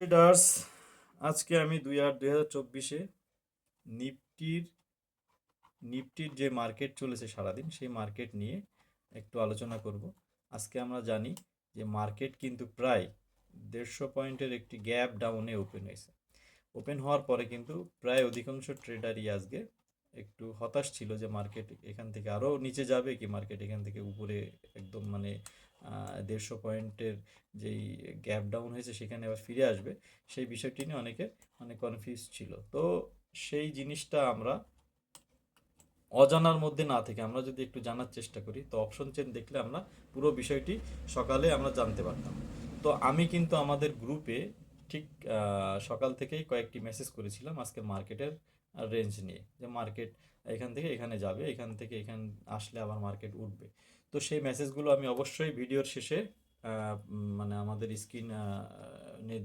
Traders আজকে আমি দুই আট দুই হাজার চব্বিশে নিফটির নিফটির যে মার্কেট চলেছে সারাদিন, সেই মার্কেট নিয়ে একটু আলোচনা করব। আজকে আমরা জানি যে মার্কেট কিন্তু প্রায় দেড়শো পয়েন্টের একটি গ্যাপ ডাউনে ওপেন হয়েছে। ওপেন হওয়ার পরে কিন্তু প্রায় অধিকাংশ ট্রেডারই আজকে একটু হতাশ ছিল যে মার্কেট এখান থেকে আরও নিচে যাবে কি মার্কেট এখান থেকে উপরে একদম মানে দেড়শো পয়েন্টের যেই গ্যাপ ডাউন হয়েছে সেখানে আবার ফিরে আসবে। সেই বিষয়টি নিয়ে অনেকে অনেক কনফিউজ ছিল। তো সেই জিনিসটা আমরা অজানার মধ্যে না থেকে আমরা যদি একটু জানার চেষ্টা করি, তো অপশন চেন দেখলে আমরা পুরো বিষয়টি সকালে আমরা জানতে পারতাম। তো আমি কিন্তু আমাদের গ্রুপে ঠিক সকাল থেকেই কয়েকটি মেসেজ করেছিলাম আজকে মার্কেটের রেঞ্জ নিয়ে, যে মার্কেট এখান থেকে এখানে যাবে, এখান থেকে এখান আসলে আবার মার্কেট উঠবে। তো সেই মেসেজগুলো আমি অবশ্যই ভিডিওর শেষে মানে আমাদের স্ক্রিন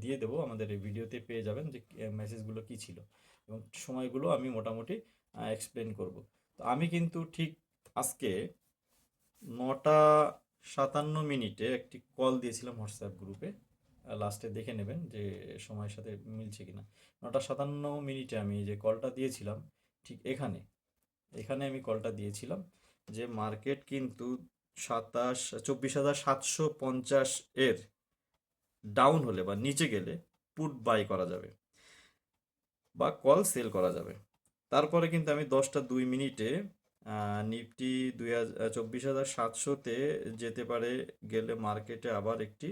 দিয়ে দেবো। আমাদের এই ভিডিওতে পেয়ে যাবেন যে মেসেজগুলো কী ছিল এবং সময়গুলো আমি মোটামুটি এক্সপ্লেন করব। তো আমি কিন্তু ঠিক আজকে নটা সাতান্ন মিনিটে একটি কল দিয়েছিলাম হোয়াটসঅ্যাপ গ্রুপে লাস্টে দেখে নেবেন যে সময়ের সাথে মিলছে কিনা। নটা সাতান্ন মিনিটে আমি যে কলটা দিয়েছিলাম, ঠিক এখানে এখানে আমি কলটা দিয়েছিলাম যে মার্কেট কিন্তু সাতাশ, চব্বিশ হাজার সাতশো পঞ্চাশ এর ডাউন হলে বা নিচে গেলে পুট বাই করা যাবে বা কল সেল করা যাবে। তারপরে কিন্তু আমি দশটা দুই মিনিটে নিফটি দুই হাজার চব্বিশ হাজার সাতশোতে যেতে পারে, গেলে মার্কেটে আবার একটি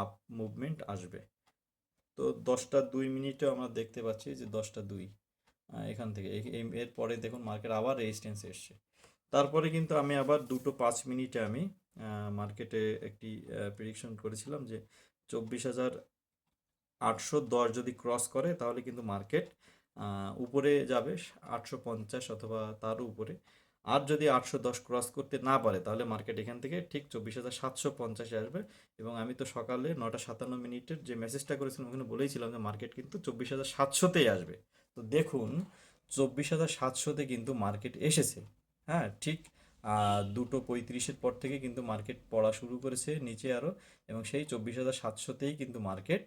আপ মুভমেন্ট আসবে। তো দশটা দুই মিনিটে আমরা দেখতে পাচ্ছি যে দশটা দুই এখান থেকে। এরপরে দেখুন মার্কেট আবার রেজিস্ট্যান্স এসছে। তারপরে কিন্তু আমি আবার দুটো পাঁচ মিনিটে আমি মার্কেটে একটি প্রেডিকশন করেছিলাম যে চব্বিশ হাজার আটশো দশ যদি ক্রস করে, তাহলে কিন্তু মার্কেট উপরে যাবে আটশো পঞ্চাশ অথবা তারও উপরে। আর যদি আটশো দশ ক্রস করতে না পারে, তাহলে মার্কেট এখান থেকে ঠিক চব্বিশ হাজার সাতশো পঞ্চাশে আসবে। এবং আমি তো সকালে নটা সাতান্ন মিনিটের যে মেসেজটা করেছিলাম, ওখানে বলেইছিলাম যে মার্কেট কিন্তু চব্বিশ হাজার সাতশোতেই আসবে। তো দেখুন, চব্বিশ হাজার সাতশোতে কিন্তু মার্কেট এসেছে। হ্যাঁ ঠিক দুটো পঁয়ত্রিশের পর থেকে কিন্তু মার্কেট পড়া শুরু করেছে নিচে আরও এবং সেই চব্বিশ হাজার সাতশোতেই কিন্তু মার্কেট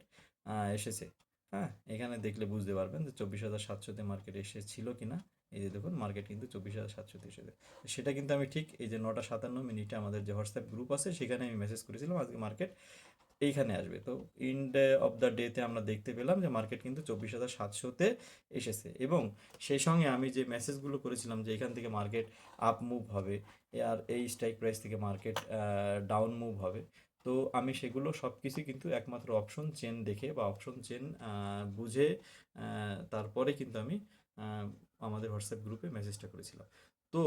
এসেছে। হ্যাঁ এখানে দেখলে বুঝতে পারবেন যে চব্বিশ হাজার সাতশোতে মার্কেট এসেছিল কি না এই যে দেখুন মার্কেট কিন্তু চব্বিশ হাজার সাতশোতে এসেছে সেটা কিন্তু আমি ঠিক এই যে নটা সাতান্ন মিনিটে আমাদের যে হোয়াটসঅ্যাপ গ্রুপ আছে, সেখানে আমি মেসেজ করেছিলাম, আজকে মার্কেট এইখানে আসবে। তো ইন ডে অফ দ্য ডেতে আমরা দেখতে পেলাম যে মার্কেট কিন্তু চব্বিশ হাজার সাতশোতে এসেছে এবং সেই সঙ্গে আমি যে মেসেজগুলো করেছিলাম যে এখান থেকে মার্কেট আপ মুভ হবে, আর এই স্ট্রাইক প্রাইস থেকে মার্কেট ডাউন মুভ হবে তো আমি সেগুলো সব কিছু কিন্তু একমাত্র অপশন চেন দেখে বা অপশন চেন বুঝে তারপরে কিন্তু আমি আমাদের হোয়াটসঅ্যাপ গ্রুপে মেসেজটা করেছিলাম। তো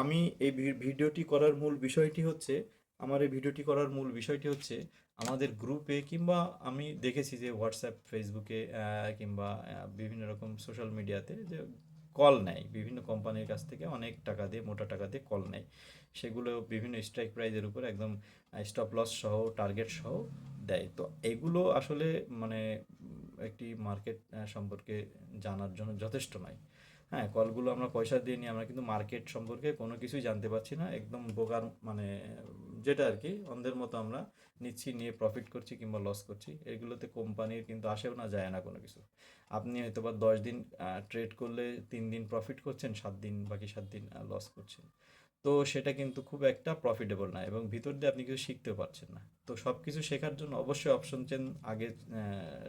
আমি এই ভিডিওটি করার মূল বিষয়টি হচ্ছে, আমার এই ভিডিওটি করার মূল বিষয়টি হচ্ছে, আমাদের গ্রুপে কিংবা আমি দেখেছি যে হোয়াটসঅ্যাপ ফেসবুকে কিংবা বিভিন্ন রকম সোশ্যাল মিডিয়াতে যে কল নেয়। বিভিন্ন কোম্পানির কাছ থেকে অনেক টাকা দিয়ে, মোটা টাকা দিয়ে কল নেয়। সেগুলো বিভিন্ন স্ট্রাইক প্রাইজের উপর একদম স্টপ লস সহ টার্গেট সহ দেয়। তো এগুলো আসলে মানে একটি মার্কেট সম্পর্কে জানার জন্য যথেষ্ট নয়। হ্যাঁ কলগুলো আমরা পয়সা দিয়ে নিই, আমরা কিন্তু মার্কেট সম্পর্কে কোনো কিছুই জানতে পারছি না, একদম বোকার মানে যেটা আর কি, অন্ধের মতো আমরা নিচ্ছি, নিয়ে প্রফিট করছি কিংবা লস করছি, এগুলোতে কোম্পানির কিন্তু আসেও না, যায় না কোনো কিছু। আপনি হয়তো বা দশ দিন ট্রেড করলে তিন দিন প্রফিট করছেন, সাত দিন, বাকি সাত দিন লস করছেন। তো সেটা কিন্তু খুব একটা প্রফিটেবল না এবং ভিতর দিয়ে আপনি কিছু শিখতেও পারছেন না। তো সব কিছু শেখার জন্য অবশ্যই অপশন চেন আগে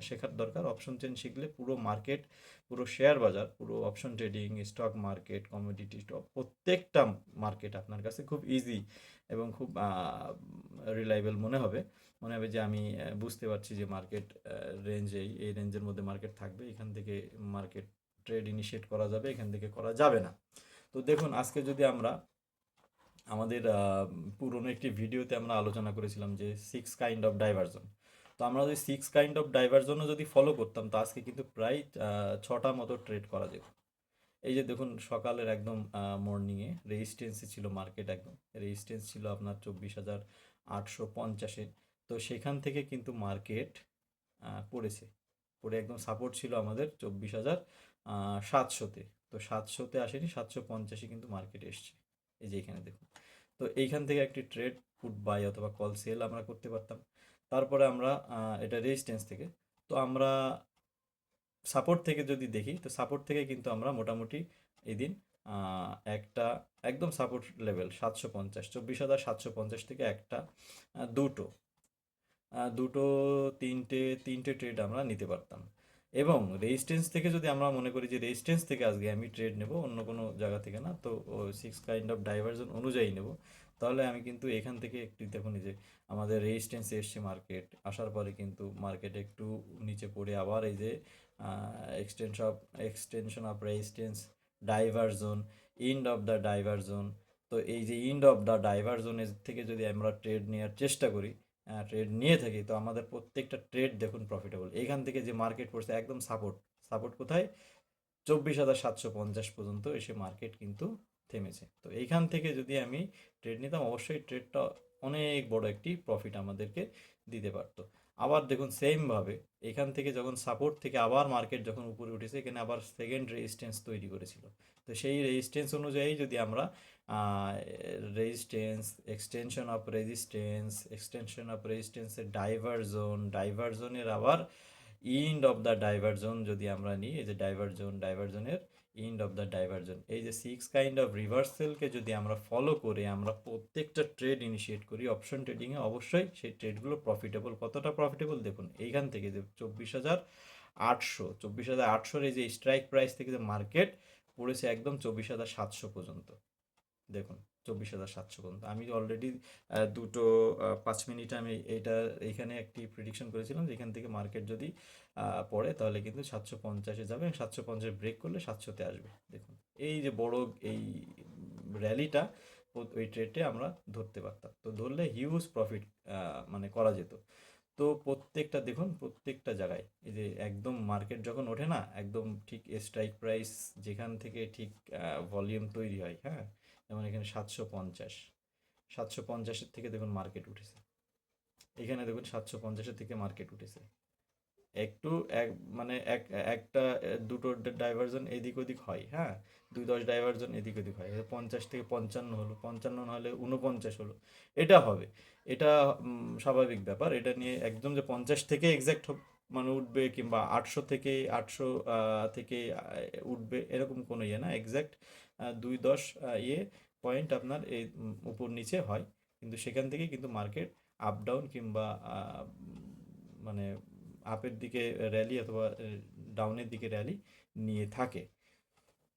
শেখার দরকার। অপশন চেন শিখলে পুরো মার্কেট পুরো শেয়ার বাজার, পুরো option trading stock market commodity stock প্রত্যেকটা মার্কেট আপনার কাছে খুব ইজি এবং খুব রিলায়েবল মনে হবে। মনে হবে যে আমি বুঝতে পারছি যে মার্কেট রেঞ্জ এই রেঞ্জের মধ্যে মার্কেট থাকবে। এখান থেকে মার্কেট ট্রেড ইনিশিয়েট করা যাবে, এখান থেকে করা যাবে না। তো দেখুন, আজকে যদি আমরা আমাদের পুরনো একটি ভিডিওতে আমরা আলোচনা করেছিলাম যে সিক্স কাইন্ড অফ ডাইভারজন তো আমরা যদি সিক্স কাইন্ড অফ ডাইভারজনও যদি ফলো করতাম, তো আজকে কিন্তু প্রায় ছটা মতো ট্রেড করা যেত। এই যে দেখুন, সকালের একদম মর্নিংয়ে রেজিস্ট্যান্সে ছিল মার্কেট একদম। রেজিস্ট্যান্স ছিল আপনার চব্বিশ হাজার আটশো পঞ্চাশে। তো সেখান থেকে কিন্তু মার্কেট পড়েছে। পড়ে একদম সাপোর্ট ছিল আমাদের চব্বিশ হাজার সাতশোতে। তো সাতশোতে আসেনি, সাতশো পঞ্চাশে কিন্তু মার্কেট এসছে। এই যে এখানে দেখুন। তো এইখান থেকে একটি ট্রেড পুট বাই অথবা কল সেল আমরা করতে পারতাম। তারপরে আমরা এটা রেজিস্ট্যান্স থেকে। তো আমরা সাপোর্ট থেকে যদি দেখি, তো সাপোর্ট থেকে কিন্তু আমরা মোটামুটি এই দিন একটা একদম সাপোর্ট লেভেল সাতশো পঞ্চাশ, চব্বিশ হাজার সাতশো পঞ্চাশ থেকে একটা দুটো দুটো, তিনটে তিনটে ট্রেড আমরা নিতে পারতাম। এবং রেজিস্ট্যান্স থেকে যদি আমরা মনে করি যে রেজিস্ট্যান্স থেকে আজকে আমি ট্রেড নেব অন্য কোনো জায়গা থেকে না, তো সিক্স কাইন্ড অফ ডাইভারশন অনুযায়ী নেব, তাহলে আমি কিন্তু এখান থেকে একটু দেখুন যে আমাদের রেজিস্ট্যান্স এসছে মার্কেট আসার পরে কিন্তু মার্কেট একটু নিচে পড়ে আবার এই যে extension of extension of resistance divergence end of the divergence তো এই যে ইন্ড অফ দ্য ডাইভারজনের থেকে যদি আমরা ট্রেড নেওয়ার চেষ্টা করি ট্রেড নিয়ে থাকি, তো আমাদের প্রত্যেকটা ট্রেড দেখুন প্রফিটেবল এইখান থেকে যে মার্কেট পড়ছে, একদম সাপোর্ট সাপোর্ট কোথায়? চব্বিশ হাজার সাতশো পঞ্চাশ পর্যন্ত এসে মার্কেট কিন্তু থেমেছে। তো এইখান থেকে যদি আমি ট্রেড নিতাম, অবশ্যই ট্রেডটা অনেক বড় একটি প্রফিট আমাদেরকে দিতে পারতো। আবার দেখুন সেমভাবে এখান থেকে যখন সাপোর্ট থেকে আবার মার্কেট যখন উপরে উঠেছে, এখানে আবার সেকেন্ড রেজিস্ট্যান্স তৈরি করেছিল। তো সেই রেজিস্ট্যান্স অনুযায়ী যদি আমরা resistance extension of resistance extension of রেজিস্ট্যান্সের ডাইভারজন ডাইভারজনের আবার ইন্ড অফ দ্য ডাইভারজন যদি আমরা নিই, এই যে ডাইভারজন ডাইভারজনের ইন্ড অফ দ্য ডাইভারজন এই যে সিক্স কাইন্ড অফ রিভার্সেলকে যদি আমরা ফলো করে আমরা প্রত্যেকটা ট্রেড ইনিশিয়েট করি অপশন ট্রেডিংয়ে অবশ্যই সেই ট্রেডগুলো প্রফিটেবল কতটা প্রফিটেবল দেখুন, এইখান থেকে যে চব্বিশ হাজার আটশো, চব্বিশ হাজার আটশোর এই যে স্ট্রাইক প্রাইস থেকে যে মার্কেট পড়েছে একদম চব্বিশ হাজার সাতশো পর্যন্ত। দেখুন, চব্বিশ হাজার সাতশো পর্যন্ত। আমি অলরেডি দুটো পাঁচ মিনিট আমি এইটা এইখানে একটি প্রিডিকশন করেছিলাম যে এখান থেকে মার্কেট যদি পড়ে তাহলে কিন্তু সাতশো পঞ্চাশে যাবে সাতশো পঞ্চাশ ব্রেক করলে সাতশোতে আসবে। দেখুন, এই যে বড়, এই র্যালিটা ওই ট্রেডে আমরা ধরতে পারতাম। তো ধরলে হিউজ প্রফিট মানে করা যেত। তো প্রত্যেকটা, দেখুন, প্রত্যেকটা জায়গায় এই যে একদম মার্কেট যখন ওঠে না, একদম ঠিক স্ট্রাইক প্রাইস যেখান থেকে ঠিক ভলিউম তৈরি হয় হ্যাঁ? যেমন এখানে সাতশো পঞ্চাশ। সাতশো পঞ্চাশের থেকে দেখুন মার্কেট উঠেছে। এখানে দেখুন সাতশো পঞ্চাশের থেকে মার্কেট উঠেছে। একটু এক মানে এক, একটা, দুটো ডাইভারজন এদিক ওদিক হয় হ্যাঁ? দুই দশ ডাইভারজন এদিক ওদিক হয়। পঞ্চাশ থেকে পঞ্চান্ন হলো। পঞ্চান্ন না হলে উনপঞ্চাশ হলো। এটা হবে। এটা স্বাভাবিক ব্যাপার। এটা নিয়ে একদম যে পঞ্চাশ থেকে এক্স্যাক্ট মানে উঠবে কিংবা আটশো থেকে আটশো থেকে উঠবে, এরকম কোনো ইয়ে না এক্স্যাক্ট দুই দশ ইয়ে পয়েন্ট আপনার এই উপর নিচে হয়। কিন্তু সেখান থেকে কিন্তু মার্কেট আপ ডাউন কিংবা মানে আপের দিকে র্যালি অথবা ডাউনের দিকে র্যালি নিয়ে থাকে।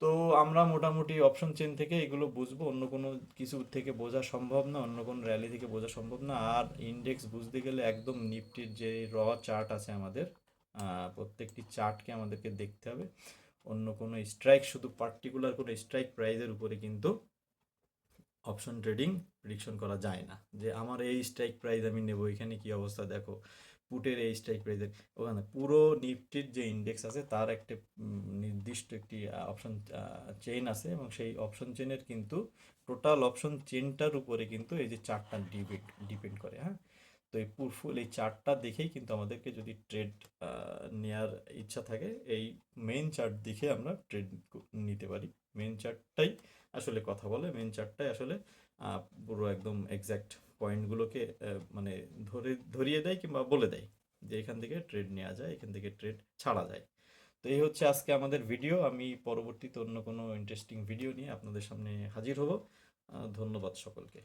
তো আমরা মোটামুটি অপশন চেন থেকে এগুলো বুঝব। অন্য কোনো কিছু থেকে বোঝা সম্ভব না, অন্য কোনো র্যালি থেকে বোঝা সম্ভব না। আর ইন্ডেক্স বুঝতে গেলে একদম নিফটির যে র চার্ট আছে আমাদের প্রত্যেকটি চার্টকে আমাদেরকে দেখতে হবে। অন্য কোনো স্ট্রাইক শুধু পার্টিকুলার কোনো স্ট্রাইক প্রাইজের উপরে কিন্তু অপশন ট্রেডিং প্রিডিকশন করা যায় না। যে আমার এই স্ট্রাইক প্রাইস আমি নেব, এখানে কি অবস্থা দেখো। পুটের এই স্ট্রাইক প্রাইসের ওখানে পুরো নিফটির যে ইন্ডেক্স আছে, তার একটা নির্দিষ্ট একটি অপশন চেইন আছে এবং সেই অপশন চেনের কিন্তু টোটাল অপশন চেনটার উপরে কিন্তু এই যে চারটা ডিপেন্ড ডিপেন্ড করে হ্যাঁ? তো এই ফুল, এই চার্টটা দেখেই কিন্তু আমাদেরকে যদি ট্রেড নেওয়ার ইচ্ছা থাকে, এই মেন চার্ট দেখে আমরা ট্রেড নিতে পারি। মেন চার্টটাই আসলে কথা বলে। মেন চারটায় আসলে পুরো একদম এক্স্যাক্ট পয়েন্টগুলোকে মানে ধরে, ধরিয়ে দেয় কিংবা বলে দেয় যে এখান থেকে ট্রেড নেওয়া যায়, এখান থেকে ট্রেড ছাড়া যায়। তো এই হচ্ছে আজকে আমাদের ভিডিও আমি পরবর্তীতে অন্য কোনো ইন্টারেস্টিং ভিডিও নিয়ে আপনাদের সামনে হাজির হব। ধন্যবাদ সকলকে।